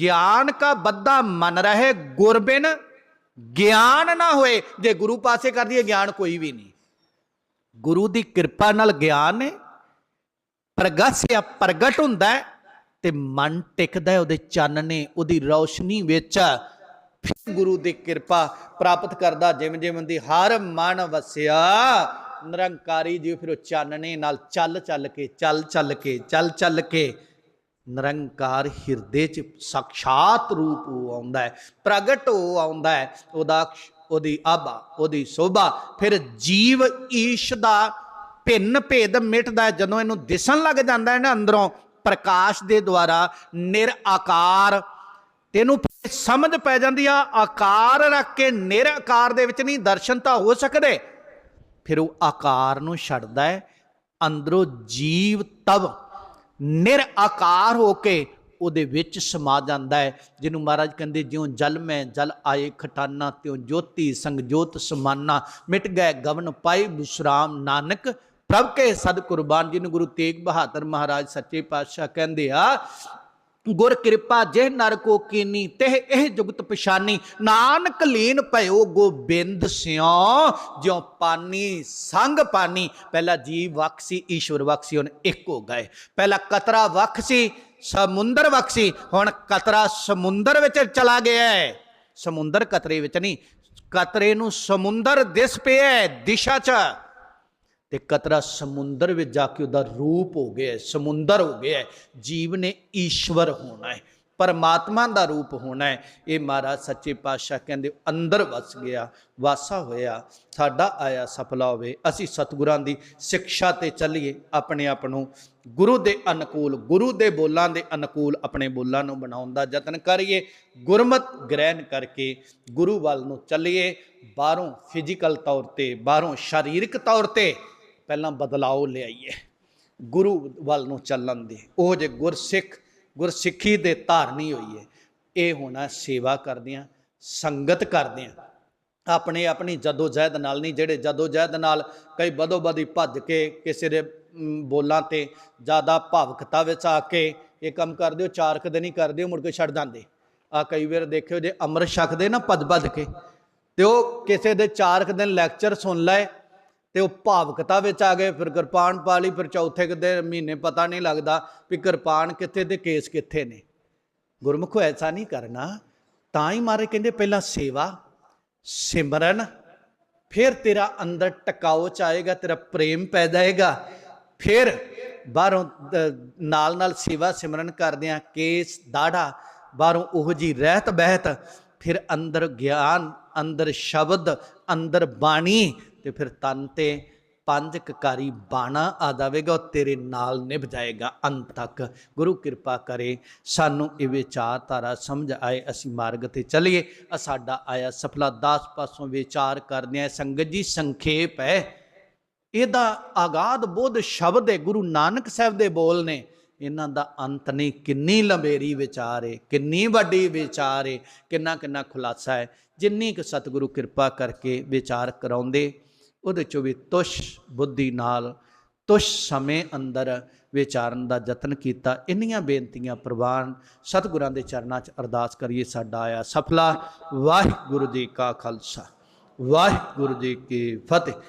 ਗਿਆਨ ਕਾ ਬੱਧਾ ਮਨ ਰਹੇ, ਗੁਰ ਬਿਨ ਗਿਆਨ ਨਾ ਹੋਏ। ਜੇ ਗੁਰੂ ਪਾਸੇ ਕਰ ਦਈਏ ਗਿਆਨ ਕੋਈ ਵੀ ਨਹੀਂ। ਗੁਰੂ ਦੀ ਕਿਰਪਾ ਨਾਲ ਗਿਆਨ ਹੈ ਪ੍ਰਗਸਿਆ ਪ੍ਰਗਟ ਹੁੰਦਾ ਹੈ ਤੇ ਮਨ ਟਿਕਦਾ ਹੈ ਉਹਦੇ ਚਾਨਣੇ ਉਹਦੀ ਰੌਸ਼ਨੀ ਵਿੱਚ ਫਿਰ ਗੁਰੂ ਦੀ ਕਿਰਪਾ ਪ੍ਰਾਪਤ ਕਰਦਾ, ਜਿਵੇਂ ਜਿਵੇਂ ਦੀ ਹਰ ਮਨ ਵਸਿਆ, ਨਿਰੰਕਾਰੀ ਜੀ ਫਿਰ ਉਹ ਚਾਨਣੇ ਨਾਲ ਚੱਲ ਚੱਲ ਕੇ, ਚੱਲ ਚੱਲ ਕੇ, ਚੱਲ ਚੱਲ ਕੇ ਨਿਰੰਕਾਰ ਹਿਰਦੇ ਚ ਸਾਖਸ਼ਾਤ ਰੂਪ ਉਹ ਆਉਂਦਾ ਹੈ ਪ੍ਰਗਟ ਉਹ ਆਉਂਦਾ ਹੈ ਉਹਦਾ ਉਹਦੀ ਆਬਾ ਉਹਦੀ ਸੋਭਾ, ਫਿਰ ਜੀਵ ਈਸ਼ ਦਾ ਭਿੰਨ ਭੇਦ ਮਿਟਦਾ ਜਦੋਂ ਇਹਨੂੰ ਦਿਸਣ ਲੱਗ ਜਾਂਦਾ ਹੈ ਨਾ ਅੰਦਰੋਂ, ਪ੍ਰਕਾਸ਼ ਦੇ ਦੁਆਰਾ ਨਿਰਾਕਾਰ ਤੈਨੂੰ ਸਮਝ ਪੈ ਜਾਂਦੀ ਆ, ਆਕਾਰ ਰੱਖ ਕੇ ਨਿਰਾਕਾਰ ਦੇ ਵਿੱਚ ਨਹੀਂ, ਦਰਸ਼ਨ ਤਾਂ ਹੋ ਸਕਦੇ। ਫਿਰ ਉਹ ਆਕਾਰ ਨੂੰ ਛੱਡਦਾ ਹੈ, ਅੰਦਰੋਂ ਜੀਵ ਤਵ ਨਿਰਾਕਾਰ ਹੋ ਕੇ ਉਹਦੇ ਵਿੱਚ ਸਮਾ ਜਾਂਦਾ ਹੈ, ਜਿਹਨੂੰ ਮਹਾਰਾਜ ਕਹਿੰਦੇ ਜਿਉਂ ਜਲ ਮੈਂ ਜਲ ਆਏ ਖਟਾਨਾ, ਤਿਉਂ ਜੋਤੀ ਸੰਗ ਜੋਤ ਸਮਾਨਾ। ਮਿਟ ਗਏ ਗਵਨ ਪਾਈ ਵਿਸ਼ਰਾਮ ਨਾਨਕ, ਪ੍ਰਭ ਕੇ ਸਦ ਕੁਰਬਾਨ। ਜਿਹਨੂੰ ਗੁਰੂ ਤੇਗ ਬਹਾਦਰ ਮਹਾਰਾਜ ਸੱਚੇ ਪਾਤਸ਼ਾਹ ਕਹਿੰਦੇ ਆ, ਗੁਰ ਕਿਰਪਾ ਜੇ ਨਰ ਕੋ ਕੀਨੀ ਤੇ ਇਹ ਜੁਗਤ ਪਛਾਨੀ। ਨਾਨਕ ਲੀਨ ਭਇਓ ਗੋਬਿੰਦ ਸਿਉ, ਜਿਉ ਪਾਨੀ ਸੰਗ ਪਾਨੀ। ਪਹਿਲਾ ਜੀਵ ਵੱਖ ਸੀ, ਈਸ਼ਵਰ ਵੱਖ ਸੀ, ਹੁਣ ਇੱਕ ਹੋ ਗਏ। ਪਹਿਲਾ ਕਤਰਾ ਵੱਖ ਸੀ ਸਮੁੰਦਰ ਬਖਸ਼ੀ। ਹੁਣ ਕਤਰਾ ਸਮੁੰਦਰ ਵਿੱਚ ਚਲਾ ਗਿਆ ਹੈ। ਸਮੁੰਦਰ ਕਤਰੇ ਵਿੱਚ ਨਹੀਂ ਕਤਰੇ ਨੂੰ ਸਮੁੰਦਰ ਦਿਸ ਪਿਆ ਦਿਸ਼ਾ 'ਚ। ਤੇ ਕਤਰਾ ਸਮੁੰਦਰ ਵਿੱਚ ਜਾ ਕੇ ਉਹਦਾ ਰੂਪ ਹੋ ਗਿਆ ਹੈ, ਸਮੁੰਦਰ ਹੋ ਗਿਆ ਹੈ। ਜੀਵ ਨੇ ਈਸ਼ਵਰ ਹੋਣਾ ਹੈ। ਪਰਮਾਤਮਾ ਦਾ ਰੂਪ ਹੋਣਾ ਹੈ। ਇਹ ਮਹਾਰਾਜ ਸੱਚੇ ਪਾਤਸ਼ਾਹ ਕਹਿੰਦੇ, ਅੰਦਰ ਵਸ ਗਿਆ, ਵਾਸਾ ਹੋਇਆ, ਸਾਡਾ ਆਇਆ ਸਫਲਾ ਹੋਵੇ। ਅਸੀਂ ਸਤਿਗੁਰਾਂ ਦੀ ਸਿੱਖਿਆ ਤੇ ਚੱਲੀਏ, ਆਪਣੇ ਆਪ ਨੂੰ ਗੁਰੂ ਦੇ ਅਨੁਕੂਲ, ਗੁਰੂ ਦੇ ਬੋਲਾਂ ਦੇ ਅਨੁਕੂਲ ਆਪਣੇ ਬੋਲਾਂ ਨੂੰ ਬਣਾਉਣ ਦਾ ਯਤਨ ਕਰੀਏ, ਗੁਰਮਤ ਗ੍ਰਹਿਣ ਕਰਕੇ ਗੁਰੂ ਵੱਲ ਨੂੰ ਚੱਲੀਏ, ਬਾਹਰੋਂ ਫਿਜ਼ੀਕਲ ਤੌਰ ਤੇ, ਬਾਹਰੋਂ ਸਰੀਰਕ ਤੌਰ ਤੇ ਪਹਿਲਾਂ ਬਦਲਾਓ ਲਿਆਈਏ। ਗੁਰੂ ਵੱਲ ਨੂੰ ਚੱਲਣ ਦੇ, ਉਹ ਜੇ ਗੁਰਸਿੱਖ ਗੁਰਸਿੱਖੀ ਦੇ ਧਾਰਨੀ ਹੋਈ ਹੈ ਇਹ ਹੋਣਾ ਸੇਵਾ ਕਰਦਿਆਂ, ਸੰਗਤ ਕਰਦਿਆਂ। ਆਪਣੇ ਆਪਣੀ ਜਦੋ ਜਹਿਦ ਨਾਲ ਨਹੀਂ, ਜਿਹੜੇ ਜਦੋ ਜਹਿਦ ਨਾਲ ਕਈ ਬਦੋ ਬਦੀ ਭੱਜ ਕੇ ਕਿਸੇ ਦੇ ਬੋਲਾਂ ਤੇ ਜ਼ਿਆਦਾ ਭਾਵਕਤਾ ਵਿੱਚ ਆ ਕੇ ਇਹ ਕੰਮ ਕਰਦੇ ਹੋ ਚਾਰ ਕੁ ਦਿਨ ਹੀ ਕਰਦੇ ਹੋ, ਮੁੜ ਕੇ ਛੱਡ ਜਾਂਦੇ। ਆ ਕਈ ਵਾਰ ਦੇਖਿਓ ਜੇ ਅੰਮ੍ਰਿਤ ਛਕਦੇ ਨਾ ਭੱਜ ਭੱਜ ਕੇ, ਤੇ ਉਹ ਕਿਸੇ ਦੇ ਚਾਰ ਕੁ ਦਿਨ ਲੈਕਚਰ ਸੁਣ ਲਏ ਤੇ ਉਹ ਭਾਵਕਤਾ ਵਿੱਚ ਆ ਗਏ, ਫਿਰ ਕਿਰਪਾਨ ਪਾ ਲਈ, ਫਿਰ ਚੌਥੇ ਕੁ ਮਹੀਨੇ ਪਤਾ ਨਹੀਂ ਲੱਗਦਾ ਵੀ ਕਿਰਪਾਨ ਕਿੱਥੇ ਤੇ ਕੇਸ ਕਿੱਥੇ ਨੇ। ਗੁਰਮੁਖੋ, ਐਸਾ ਨਹੀਂ ਕਰਨਾ। ਤਾਂ ਹੀ ਮਾਰੇ ਕਹਿੰਦੇ, ਪਹਿਲਾਂ ਸੇਵਾ, ਸਿਮਰਨ, ਫਿਰ ਤੇਰਾ ਅੰਦਰ ਟਿਕਾਓ ਚ ਆਏਗਾ, ਤੇਰਾ ਪ੍ਰੇਮ ਪੈ ਜਾਏਗਾ, ਫਿਰ ਬਾਹਰੋਂ ਨਾਲ ਨਾਲ ਸੇਵਾ ਸਿਮਰਨ ਕਰਦਿਆਂ ਕੇਸ, ਦਾੜਾ, ਬਾਹਰੋਂ ਉਹ ਜੀ ਰਹਿਤ ਬਹਿਤ ਫਿਰ ਅੰਦਰ ਗਿਆਨ, ਅੰਦਰ ਸ਼ਬਦ, ਅੰਦਰ ਬਾਣੀ ਤੇ ਫਿਰ ਤਨ ਤੇ ਪੰਜ ਕਕਾਰੀ ਬਾਣਾ ਆ ਜਾਵੇਗਾ, ਉਹ ਤੇਰੇ ਨਾਲ ਨਿਭ ਜਾਏਗਾ ਅੰਤ ਤੱਕ। ਗੁਰੂ ਕਿਰਪਾ ਕਰੇ, ਸਾਨੂੰ ਇਹ ਵਿਚਾਰਧਾਰਾ ਸਮਝ ਆਏ, ਅਸੀਂ ਮਾਰਗ ਤੇ ਚੱਲੀਏ। ਆ ਸਾਡਾ ਆਇਆ ਸਫਲਾ ਦਾਸ ਪਾਸੋਂ ਵਿਚਾਰ ਕਰਦੇ ਆ ਸੰਗਤ ਜੀ ਸੰਖੇਪ ਹੈ। ਇਹਦਾ ਆਗਾਦ ਬੋਧ ਸ਼ਬਦ ਹੈ, ਗੁਰੂ ਨਾਨਕ ਸਾਹਿਬ ਦੇ ਬੋਲ ਨੇ। ਇਹਨਾਂ ਦਾ ਅੰਤ ਨਹੀਂ, ਕਿੰਨੀ ਲੰਬੇਰੀ ਵਿਚਾਰ ਏ, ਕਿੰਨੀ ਵੱਡੀ ਵਿਚਾਰ ਏ ਕਿੰਨਾ ਕਿੰਨਾ ਖੁਲਾਸਾ ਹੈ। ਜਿੰਨੀ ਕੁ ਸਤਿਗੁਰੂ ਕਿਰਪਾ ਕਰਕੇ ਵਿਚਾਰ ਕਰਾਉਂਦੇ ਉਹਦੇ ਚੋਂ ਵੀ ਤੁਸ਼ ਬੁੱਧੀ ਨਾਲ, ਤੁਸ਼ ਸਮੇਂ ਅੰਦਰ ਵਿਚਾਰਨ ਦਾ ਯਤਨ ਕੀਤਾ। ਇੰਨੀਆਂ ਬੇਨਤੀਆਂ ਪ੍ਰਵਾਨ ਸਤਿਗੁਰਾਂ ਦੇ ਚਰਨਾਂ 'ਚ ਅਰਦਾਸ ਕਰੀਏ, ਸਾਡਾ ਆਇਆ ਸਫਲਾ। ਵਾਹਿਗੁਰੂ ਜੀ ਕਾ ਖਾਲਸਾ, ਵਾਹਿਗੁਰੂ ਜੀ ਕੀ ਫਤਿਹ।